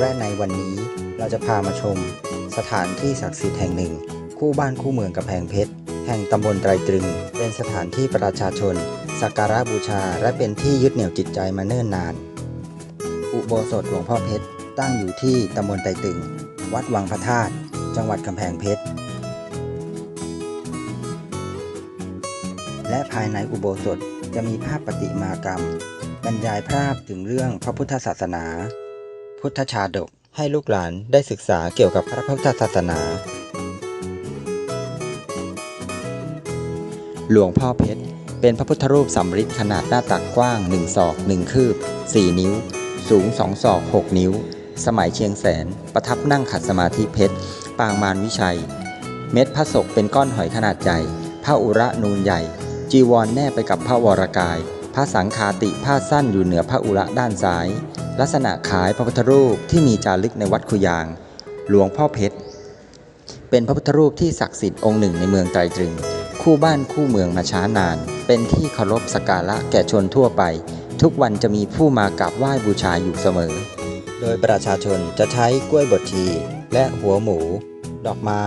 และในวันนี้เราจะพามาชม สถานที่ศักดิ์สิทธิ์แห่งหนึ่ง คู่บ้านคู่เมืองกำแพงเพชร แห่งตำบลไตรตรึง เป็นสถานที่ประชาชนสักการะบูชา และเป็นที่ยึดเหนี่ยวจิตใจมาเนิ่นนาน อุโบสถหลวงพ่อเพชรตั้งอยู่ที่ตำบลไตรตรึง วัดวังพระธาตุจังหวัดกำแพงเพชร และภายในอุโบสถจะมีภาพประติมากรรม บรรยายภาพถึงเรื่องพระพุทธศาสนา พุทธชาดก ให้ลูกหลานได้ศึกษาเกี่ยวกับพระพุทธศาสนา หลวงพ่อเพชร เป็นพระพุทธรูปสำริดขนาดหน้าตักกว้าง 1 ศอก 1 คืบ 4 นิ้ว สูง 2 ศอก 6 นิ้ว สมัยเชียงแสน ประทับนั่งขัดสมาธิเพชร ปางมารวิชัย เม็ดพระศกเป็นก้อนหอยขนาดใหญ่ผ้าอุระนูนใหญ่ จีวรแนบไปกับพระวรกายพระสังคาติผ้าสั้นอยู่เหนือพระอุระด้านซ้าย ลักษณะคล้ายพระพุทธรูปที่มีจารึกในวัดคุยาง หลวงพ่อเพชร เป็นพระพุทธรูปที่ศักดิ์สิทธิ์องค์หนึ่งในเมืองไตรตรึง คู่บ้านคู่เมืองมาช้านาน เป็นที่เคารพสักการะแก่ชนทั่วไป ทุกวันจะมีผู้มากราบไหว้บูชาอยู่เสมอ โดยประชาชนจะใช้กล้วยบดชีและหัวหมู ดอกไม้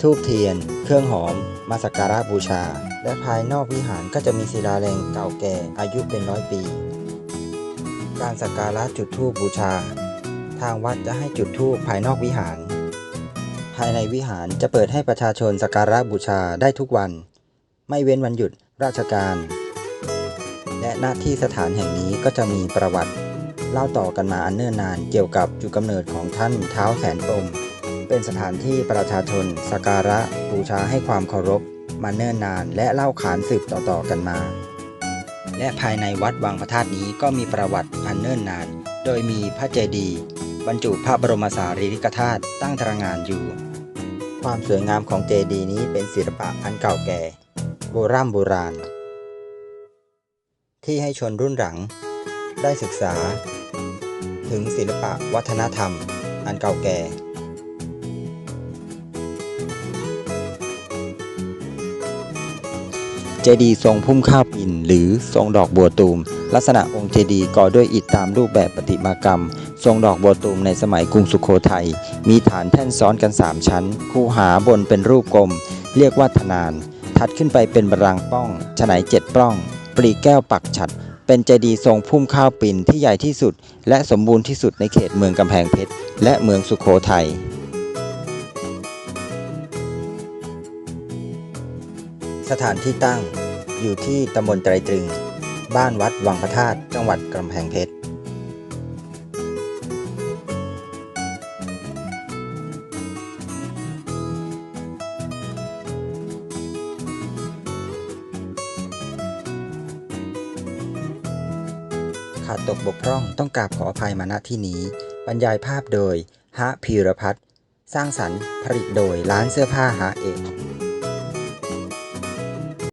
ทูบเทียน เครื่องหอม มาสักการะบูชา และภายนอกวิหารก็จะมีศิลาแรงเก่าแก่อายุเป็นร้อยปี การสักการะจุดธูปบูชา ทางวัดจะให้จุดธูปภายนอกวิหาร ภายในวิหารจะเปิดให้ประชาชนสักการะบูชาได้ทุกวัน ไม่เว้นวันหยุดราชการ และหน้าที่สถานแห่งนี้ก็จะมีประวัติ เล่าต่อกันมาอันเนิ่นนานเกี่ยวกับจุดกำเนิดของท่านเท้าแสนปมเป็นสถานที่ประชาชนสักการะบูชาให้ความเคารพมาเนิ่นนานและเล่าขานสืบต่อๆกันมา และภายในวัดวังพระธาตุนี้ก็มีประวัติอันเนิ่นนาน โดยมีพระเจดีย์บรรจุพระบรมสารีริกธาตุตั้งตระงานอยู่ ความสวยงามของเจดีย์นี้เป็นศิลปะอันเก่าแก่ โบราณโบราณ ที่ให้ชนรุ่นหลัง ได้ศึกษา ถึงศิลปะวัฒนธรรม อันเก่าแก่ จดีย์ทรงพุ่มข้าวปิ่นหรือทรงดอกบัวตูม ลักษณะองค์เจดีย์ก่อด้วยอิฐตามรูปแบบประติมากรรม ทรงดอกบัวตูมในสมัยกรุงสุขโขทัยมีฐานแท่นซ้อนกัน 3 ชั้น คูหาบนเป็นรูปกลม เรียกว่าธนาน ถัดขึ้นไปเป็นบรังป้องฉนายเจ็ดปล้อง ปลีแก้วปักฉัด เป็นเจดีย์ทรงพุ่มข้าวปิ่นที่ใหญ่ที่สุด และสมบูรณ์ที่สุดในเขตเมืองกำแพงเพชรและเมืองสุขโขทัย สถานที่ตั้งอยู่ที่ตำบลไตรตรึง บ้านวัดวังพระธาตุจังหวัดกำแพงเพชรขาดตกบกพร่องต้องกราบขออภัยมาณที่นี้ บรรยายภาพโดย ฮะพีรพัฒน์สร้างสรรค์ผลิตโดยร้านเสื้อผ้าฮะเอก